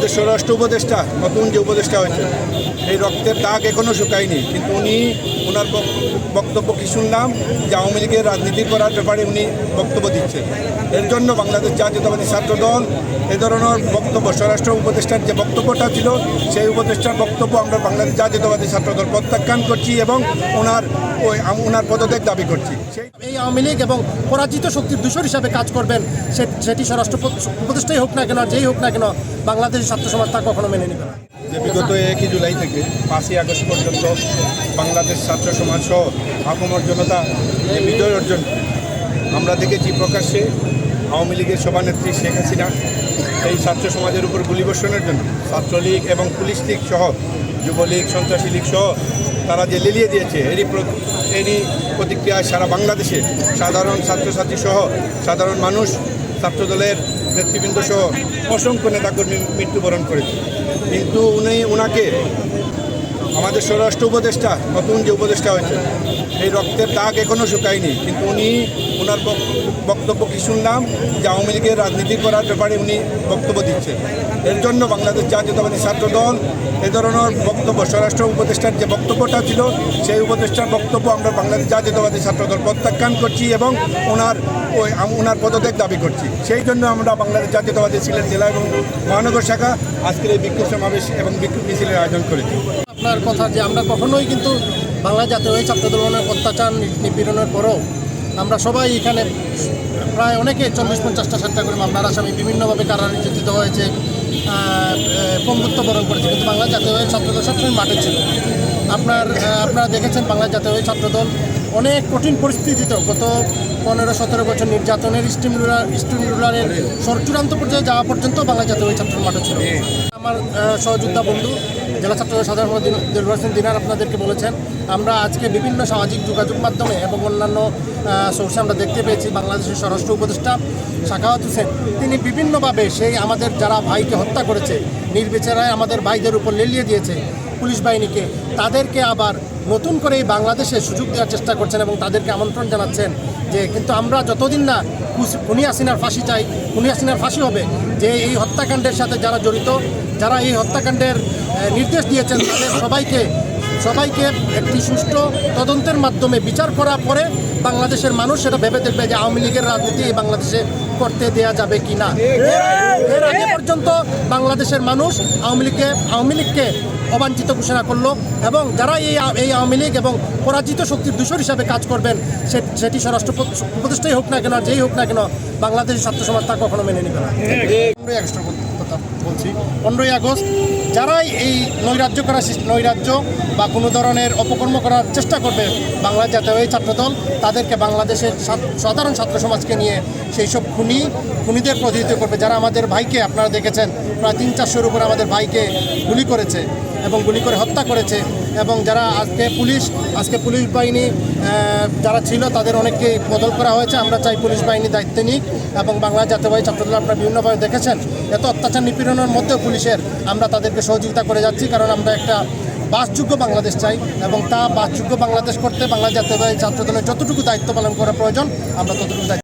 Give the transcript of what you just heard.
আমাদের স্বরাষ্ট্র উপদেষ্টা নতুন যে উপদেষ্টা হয়েছে, এই রক্তের দাগ এখনও শুকায়নি। কিন্তু উনি ওনার বক্তব্য কি শুনলাম? যে আওয়ামী লীগের রাজনীতি করার ব্যাপারে উনি বক্তব্য দিচ্ছেন। এর জন্য বাংলাদেশ জাতীয়তাবাদী ছাত্র দল এ ধরনের বক্তব্য, স্বরাষ্ট্র উপদেষ্টার যে বক্তব্যটা ছিল, সেই উপদেষ্টার বক্তব্য আমরা বাংলাদেশ জাতীয়তাবাদী ছাত্র দল প্রত্যাখ্যান করছি এবং ওনার ওই ওনার পদত্যাগ দাবি করছি। এই আওয়ামী লীগ এবং পরাজিত শক্তির দূষর হিসাবে কাজ করবেন সেটি স্বরাষ্ট্র উপদেষ্টাই হোক না কেন যেই হোক না কেন বাংলাদেশের ছাত্র সমাজ তা কখনো মেনে নেবে না। যে বিগত একই জুলাই থেকে পাঁচই আগস্ট পর্যন্ত বাংলাদেশ ছাত্র সমাজ সহ আপামর জনতা বিজয় অর্জন আমরা দেখেছি প্রকাশ্যে আওয়ামী লীগের সভানেত্রী শেখ হাসিনা এই ছাত্র সমাজের উপর গুলিবর্ষণের জন্য ছাত্রলীগ এবং পুলিশ লীগ সহ, যুবলীগ, সন্ত্রাসী লীগ সহ তারা যে লেলিয়ে দিয়েছে, এরই এরই প্রতিক্রিয়ায় সারা বাংলাদেশে সাধারণ ছাত্রছাত্রী সহ সাধারণ মানুষ ছাত্রদলের নেতৃবৃন্দ সহ অসংখ্য নেতাকর্মী মৃত্যুবরণ করেছে। কিন্তু উনি ওনাকে আমাদের স্বরাষ্ট্র উপদেষ্টা, নতুন যে উপদেষ্টা হয়েছে এই রক্তের দাগ এখনও শুকায়নি। কিন্তু উনি ওনার বক- বক্তব্য কি শুনলাম? যে আওয়ামী লীগের রাজনীতি করার ব্যাপারে উনি বক্তব্য দিচ্ছেন। এর জন্য বাংলাদেশ জাতীয়তাবাদী ছাত্র দল, এ ধরনের বক্তব্য, স্বরাষ্ট্র উপদেষ্টার যে বক্তব্যটা ছিল, সেই উপদেষ্টার বক্তব্য আমরা বাংলাদেশ জাতীয়তাবাদী ছাত্র দল প্রত্যাখ্যান করছি এবং ওনার ওই ওনার পদত্যাগ দাবি করছি। সেই জন্য আমরা বাংলাদেশ জাতীয়তাবাদী সিলেট জেলা এবং মহানগর শাখা আজকের এই বিক্ষোভ সমাবেশ এবং বিক্ষোভ মিছিলের আয়োজন করেছি। আপনার কথা যে আমরা কখনোই কিন্তু বাংলা জাতীয় ছাত্র আন্দোলনের অত্যাচার নিপীড়নের পরও আমরা সবাই এখানে প্রায় অনেকে চল্লিশ, পঞ্চাশটা, ষাটটা করে মামলার আসামি বিভিন্নভাবে কারা নির্যাতিত হয়েছে পঙ্গুত্ব বরণ করেছে। কিন্তু বাংলা জাতীয় ছাত্রদের সবসময় মাঠে ছিল। আপনার আপনারা দেখেছেন বাংলা জাতীয় ছাত্রদল অনেক কঠিন পরিস্থিতিতেও গত পনেরো, সতেরো বছর নির্যাতনের স্টিম রুলার, স্টিম রুলারের চূড়ান্ত পর্যায়ে যাওয়া পর্যন্ত বাংলা জাতীয় ছাত্র মাঠে ছিল। আমার সহযোদ্ধা বন্ধু, জেলা ছাত্র সাধারণ দিলবার দিনার আপনাদেরকে বলেছেন, আমরা আজকে বিভিন্ন সামাজিক যোগাযোগ মাধ্যমে এবং অন্যান্য সোর্সে আমরা দেখতে পেয়েছি বাংলাদেশের স্বরাষ্ট্র উপদেষ্টা শাখাওয়াত হোসেন। তিনি বিভিন্নভাবে সেই আমাদের যারা ভাইকে হত্যা করেছে, নির্বিচারায় আমাদের ভাইদের উপর লেলিয়ে দিয়েছে পুলিশ বাহিনীকে, তাদেরকে আবার নতুন করে এই বাংলাদেশে সুযোগ দেওয়ার চেষ্টা করছেন এবং তাদেরকে আমন্ত্রণ জানাচ্ছেন যে কিন্তু আমরা যতদিন না খুনি হাসিনার ফাঁসি চাই, খুনি হাসিনার ফাঁসি হবে, যে এই হত্যাকাণ্ডের সাথে যারা জড়িত, যারা এই হত্যাকাণ্ডের নির্দেশ দিয়েছেন তাদের সবাইকে সবাইকে একটি সুষ্ঠু তদন্তের মাধ্যমে বিচার করার পরে বাংলাদেশের মানুষ সেটা ভেবে দেখবে যে আওয়ামী লীগের রাজনীতি এই বাংলাদেশে করতে দেয়া যাবে কি না। এর আগে পর্যন্ত বাংলাদেশের মানুষ আওয়ামী লীগকে আওয়ামী লীগকে অবাঞ্ছিত ঘোষণা করল এবং যারা এই এই আওয়ামী লীগ এবং পরাজিত শক্তির দূষর হিসাবে কাজ করবেন সে- সেটি স্বরাষ্ট্র উপ- উপদেষ্টাই হোক না কেন যেই হোক না কেন বাংলাদেশের ছাত্র সমাজ তা কখনো মেনে নেবে না। বলছি। পনেরোই আগস্ট, যারাই এই নৈরাজ্য করার নৈরাজ্য বা কোনো ধরনের অপকর্ম করার চেষ্টা করবে বাংলা জাতীয় ছাত্রদল, তাদেরকে বাংলাদেশের সাধারণ ছাত্র সমাজকে নিয়ে সেই সব খুনি, খুনিদের প্রতিহিত করবে। যারা আমাদের ভাইকে আপনারা দেখেছেন, প্রায় তিন চারশোর উপরে আমাদের ভাইকে গুলি করেছে। এবং গুলি করে হত্যা করেছে এবং যারা আজকে পুলিশ আজকে পুলিশ বাহিনী যারা ছিল তাদের অনেককে বদল করা হয়েছে। আমরা চাই পুলিশ বাহিনী দায়িত্ব নিক এবং বাংলা জাতীয়বাহী ছাত্রদল আপনারা বিভিন্নভাবে দেখেছেন, এত অত্যাচার নিপীড়নের মধ্যেও পুলিশের আমরা তাদেরকে সহযোগিতা করে যাচ্ছি কারণ আমরা একটা বাসযোগ্য বাংলাদেশ চাই এবং তা বাসযোগ্য বাংলাদেশ করতে বাংলা জাতীয়বাহী ছাত্রদলের যতটুকু দায়িত্ব পালন করা প্রয়োজন, আমরা ততটুকু দায়িত্ব